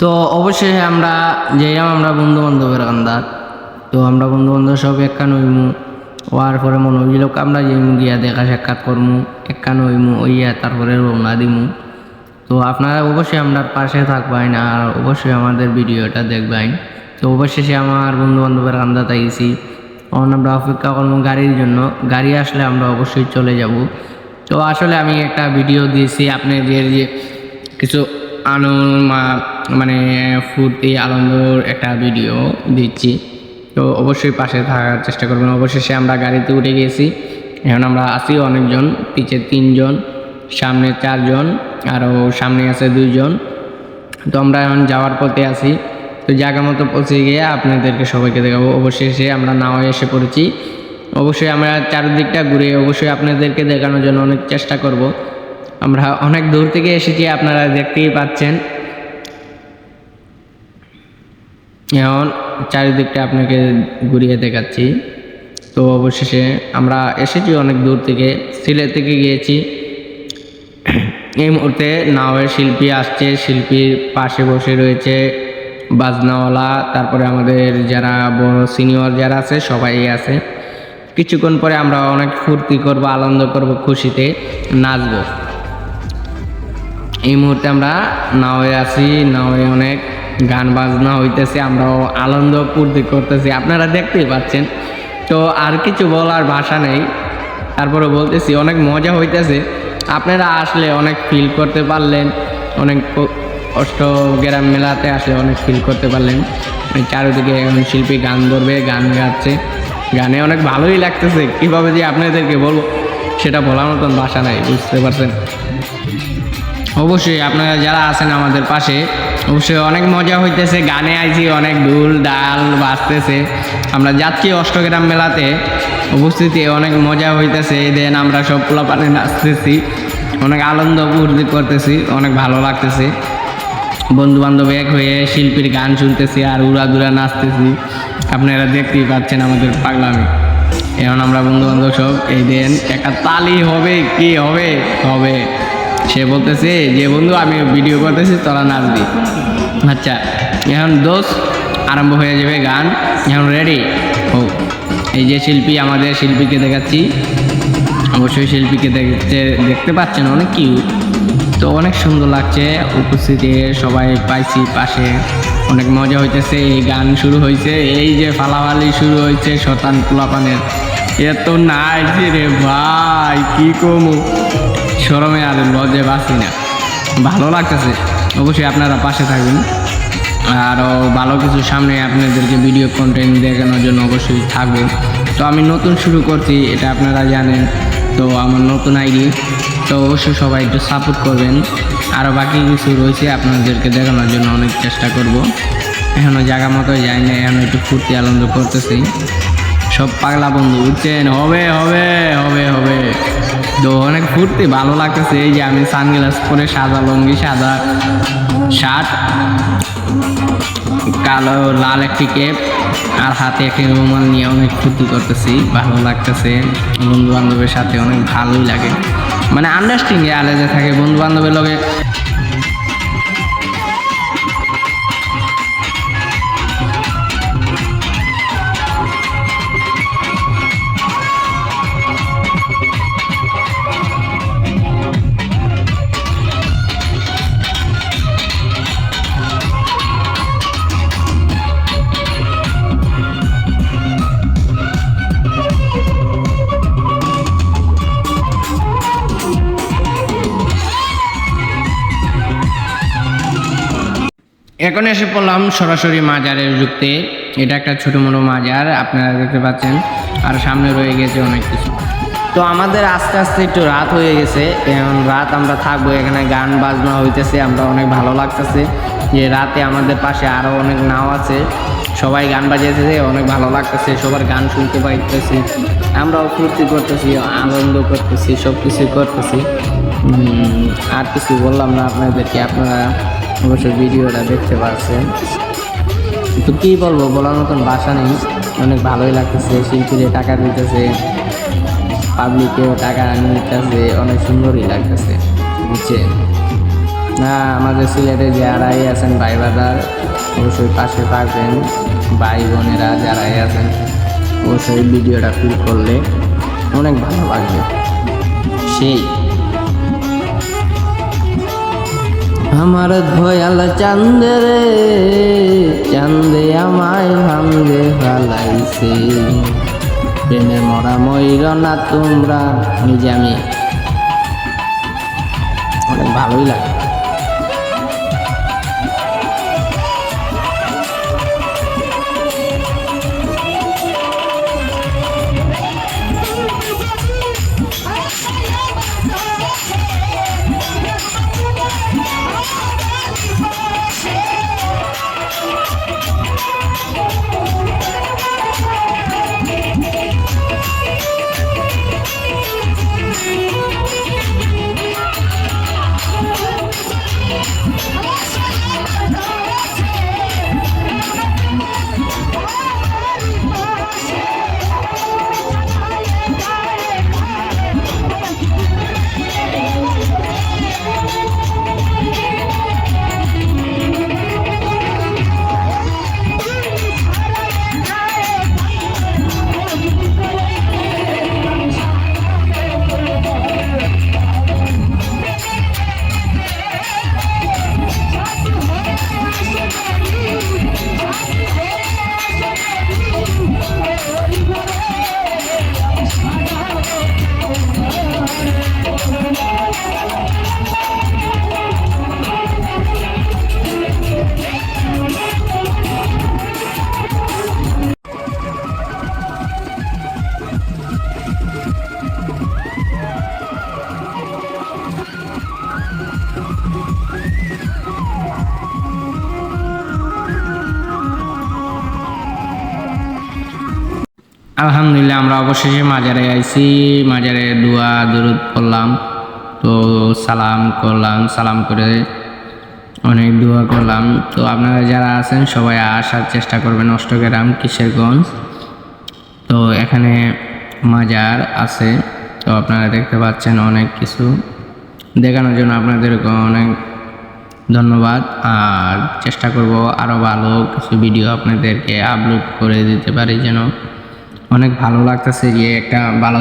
তো অবশ্যই আমরা যাইলাম আমরা বন্ধু বান্ধবের আন্দাজ তো আমরা বন্ধু বান্ধব সব একখান হইমু। হওয়ার পরে মনে হইল আমরা যাইমু গিয়া দেখা সাক্ষাৎ করমু, একখান হইমু ওইয়া তারপরে রওনা দিমু। তো আপনারা অবশ্যই আপনার পাশে থাকবেন আর অবশ্যই আমাদের ভিডিওটা দেখবেন তো অবশেষে আমার বন্ধু বান্ধবের আন্দা তাইছি। তখন আমরা অপেক্ষা করব গাড়ির জন্য। গাড়ি আসলে আমরা অবশ্যই চলে যাব। তো আসলে আমি একটা ভিডিও দিয়েছি, আপনাদের যে কিছু আনন্দ মানে ফুর্তি আনন্দর একটা ভিডিও দিচ্ছি। তো অবশ্যই পাশে থাকার চেষ্টা করবেন। অবশেষে আমরা গাড়িতে উঠে গিয়েছি এখন আমরা আছি অনেকজন, পিছে তিনজন, সামনে চারজন আরও সামনে আছে দুইজন। তো আমরা এখন যাওয়ার পথে আছি। তো জায়গা মতো পৌঁছে গিয়ে আপনাদেরকে সবাইকে দেখাবো। অবশেষে আমরা নাওয়ে এসে পড়েছি। অবশ্যই আমরা চারদিকটা ঘুরে অবশ্যই আপনাদেরকে দেখানোর জন্য অনেক চেষ্টা করব। আমরা অনেক দূর থেকে এসেছি, আপনারা দেখতেই পাচ্ছেন। এখন চারিদিকটা আপনাকে ঘুরিয়ে দেখাচ্ছি। তো অবশেষে আমরা এসেছি অনেক দূর থেকে, সিলেট থেকে গিয়েছি। এই মুহূর্তে নাওয়ের শিল্পী আসছে শিল্পীর পাশে বসে রয়েছে বাজনাওয়ালা, তারপরে আমাদের যারা বড় সিনিয়র যারা আছে, সবাই আছে। কিছুক্ষণ পরে আমরা অনেক ফুর্তি করব, আনন্দ করব, খুশিতে নাচবো। এই মুহূর্তে আমরা নাওয়ে আছি, নাওয়ে অনেক গান বাজনা হইতেছে, আমরাও আনন্দ পূর্তি করতেছি। আপনারা দেখতেই পাচ্ছেন। তো আর কিছু বলার ভাষা নেই। তারপরে বলতেছি, অনেক মজা হইতেছে। আপনারা আসলে অনেক ফিল করতে পারলেন। অনেক অষ্ট গ্রাম মেলাতে আসলে অনেক ফিল করতে পারলেন। চারিদিকে এখন শিল্পী গান ধরবে, গান গাচ্ছে। গানে অনেক ভালোই লাগতেছে। কীভাবে যে আপনাদেরকে বলব, সেটা বলার মতন ভাষা নাই, বুঝতে পারছেন? অবশ্যই আপনারা যারা আছেন আমাদের পাশে অবশ্যই অনেক মজা হইতেছে, গানে আইছি, অনেক ঢুল, ডাল বাজতেছে। আমরা যাচ্ছি অষ্টগ্রাম মেলাতে, উপস্থিতি অনেক মজা হইতেছে, দেন আমরা সব পোলাপানে নাচতেছি, অনেক আনন্দ ফুর্তি করতেছি, অনেক ভালো লাগতেছে। বন্ধু বান্ধব এক হয়ে শিল্পীর গান শুনতেছি আর উড়াদুরা নাচতেছি। আপনারা দেখতেই পাচ্ছেন আমাদের পাগলামি। এখন আমরা বন্ধু বান্ধব সব, এই দেন, একটা তালি হবে, কি হবে? হবে। সে বলতেছে, যে বন্ধু, আমি ভিডিও করতেছি, তোরা নাচবি আচ্ছা এখন দোষ আরম্ভ হয়ে যাবে গান। এখন রেডি ও এই যে শিল্পী, আমাদের শিল্পীকে দেখাচ্ছি। অবশ্যই শিল্পীকে দেখতে দেখতে পাচ্ছেন, অনেক কিউট তো অনেক সুন্দর লাগছে, উপস্থিতি সবাই পাইছি পাশে। অনেক মজা হইতেছে, এই গান শুরু হয়েছে এই যে ফালাফালি শুরু হয়েছে শতান পোলাপানের। এত নাইছে রে ভাই, কি কমু? সরমে আর লজে বাসি না। ভালো লাগতেছে। অবশ্যই আপনারা পাশে থাকবেন। আরও ভালো কিছু সামনে আপনাদেরকে ভিডিও কন্টেন্ট দেখানোর জন্য অবশ্যই থাকব তো আমি নতুন শুরু করছি, এটা আপনারা জানেন। তো আমার নতুন আইডি। তো অবশ্যই সবাই একটু সাপোর্ট করবেন। আরও বাকি কিছু রয়েছে আপনাদেরকে দেখানোর জন্য অনেক চেষ্টা করব। এখনও জায়গা মতো যাই না, এখন একটু ফুর্তি আনন্দ করতেছি। সব পাগলা বন্ধু, উঠছেন, হবে হবে হবে হবে। তো অনেক ঘুরতে ভালো লাগতেছে। এই যে আমি সানগ্লাস পরে সাদা লঙ্গি, সাদা শার্ট, কালো লাল একটি কেপ আর হাতে একটি রুমাল নিয়ে অনেক ফুর্তি করতেছি, ভালো লাগতেছে। বন্ধু বান্ধবের সাথে অনেক ভালোই লাগে। মানে আন্ডারস্ট্যান্ডিং আলাদা থাকে বন্ধু বান্ধবের লগে এখন এসে পড়লাম সরাসরি মাজারের যুক্তে। এটা একটা ছোটো মোটো মাজার, আপনারা দেখতে পাচ্ছেন। আর সামনে রয়ে গেছে অনেক কিছু। তো আমাদের আস্তে আস্তে একটু রাত হয়ে গেছে। এখন রাত আমরা থাকব, এখানে গান বাজনা হইতেছে, আমরা অনেক ভালো লাগতেছে। যে রাতে আমাদের পাশে আরও অনেক নাও আছে। সবাই গান বাজিয়েছে, অনেক ভালো লাগতেছে, সবার গান শুনতে পাইতেছি। আমরাও ফুর্তি করতেছি, আনন্দ করতেছি সব কিছু করতেছি আর কিছু বললাম না আপনাদেরকে, আপনারা অবশ্যই ভিডিওটা দেখতে পাচ্ছেন। তো কী বলব, বলার মতন বাসা নেই। অনেক ভালোই লাগতেছে শিল্পীরে টাকা দিতেছে পাবলিকেও টাকা নিতেছে, অনেক সুন্দরই লাগতেছে, বুঝছেন? না, আমাদের সিলেটে যারাই আছেন ভাই বাদার অবশ্যই পাশে থাকবেন। ভাই বোনেরা যারাই আছেন, অবশ্যই ভিডিওটা ফিল করলে অনেক ভালো লাগবে। সেই। আমার ধয়াল চান্দে রে চান্দে আমায় ভাঙ্গে ফালাইছে। প্রেমে মরা ময়ূর না তোমরা, নিজে আমি। অনেক ভালোই লাগে। আলহামদুলিল্লাহ, আমরা অবশেষে মাজারে আইছি। মাজারে দোয়া, দরুদ পড়লাম। তো সালাম করলাম, সালাম করে অনেক দোয়া করলাম। তো আপনারা যারা আছেন, সবাই আসার চেষ্টা করবেন অষ্টগ্রাম, কিশোরগঞ্জ। তো এখানে মাজার আছে। তো আপনারা দেখতে পাচ্ছেন অনেক কিছু। দেখানোর জন্য আপনাদেরকে অনেক ধন্যবাদ। আর চেষ্টা করব আরও ভালো কিছু ভিডিও আপনাদেরকে আপলোড করে দিতে পারি যেন অনেক ভালো লাগতেছে যে একটা ভালো